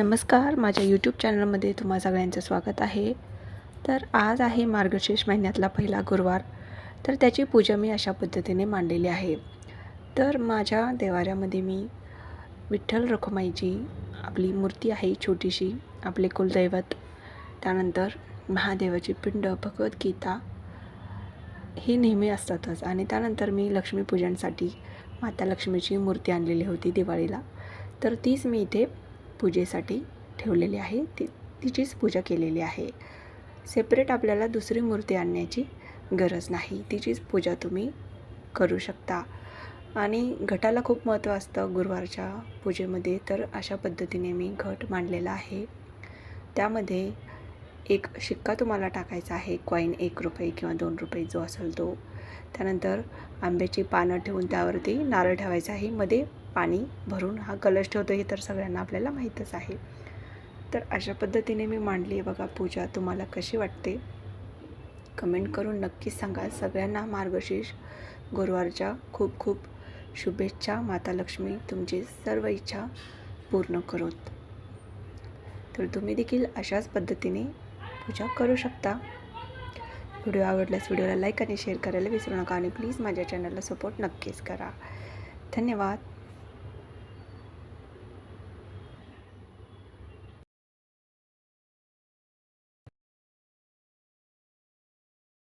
नमस्कार माझ्या यूट्यूब चॅनलमध्ये तुम्हा सगळ्यांचं स्वागत आहे. तर आज आहे मार्गशीर्ष महिन्यातला पहिला गुरुवार. तर त्याची पूजा मी अशा पद्धतीने मांडलेली आहे. तर माझ्या देवाऱ्यामध्ये मी विठ्ठल रखुमाईची आपली मूर्ती आहे छोटीशी आपले कुलदैवत. त्यानंतर महादेवाची पिंड भगवद्गीता ही नेहमी असतातच. आणि त्यानंतर मी लक्ष्मीपूजनसाठी माता लक्ष्मीची मूर्ती आणलेली होती दिवाळीला. तर तीच मी इथे पूजेसाठी ठेवलेली आहे. ती तिचीच पूजा केलेली आहे. सेपरेट आपल्याला दुसरी मूर्ती आणण्याची गरज नाही. तिचीच पूजा तुम्ही करू शकता. आणि घटाला खूप महत्त्व असतं गुरुवारच्या पूजेमध्ये. तर अशा पद्धतीने मी घट मांडलेला आहे. त्यामध्ये एक शिक्का तुम्हाला टाकायचा आहे. कॉईन एक रुपये किंवा दोन रुपये जो असेल तो. त्यानंतर आंब्याची पानं ठेवून त्यावरती नारळ ठेवायचा आहे. मध्ये पाणी भरून हा कलश ठेवतो हे तर सगळ्यांना आपल्याला माहीतच आहे. तर अशा पद्धतीने मी मांडली आहे बघा पूजा. तुम्हाला कशी वाटते? कमेंट करून नक्कीच सांगा. सगळ्यांना मार्गशीर्ष गुरुवारच्या खूप खूप शुभेच्छा. माता लक्ष्मी तुमची सर्व इच्छा पूर्ण करोत. तर तुम्ही देखील अशाच पद्धतीने पूजा करू शकता. व्हिडिओ आवडल्यास व्हिडिओला लाईक आणि शेअर करायला विसरू नका आणि प्लीज माझ्या चॅनलला सपोर्ट नक्कीच करा. धन्यवाद.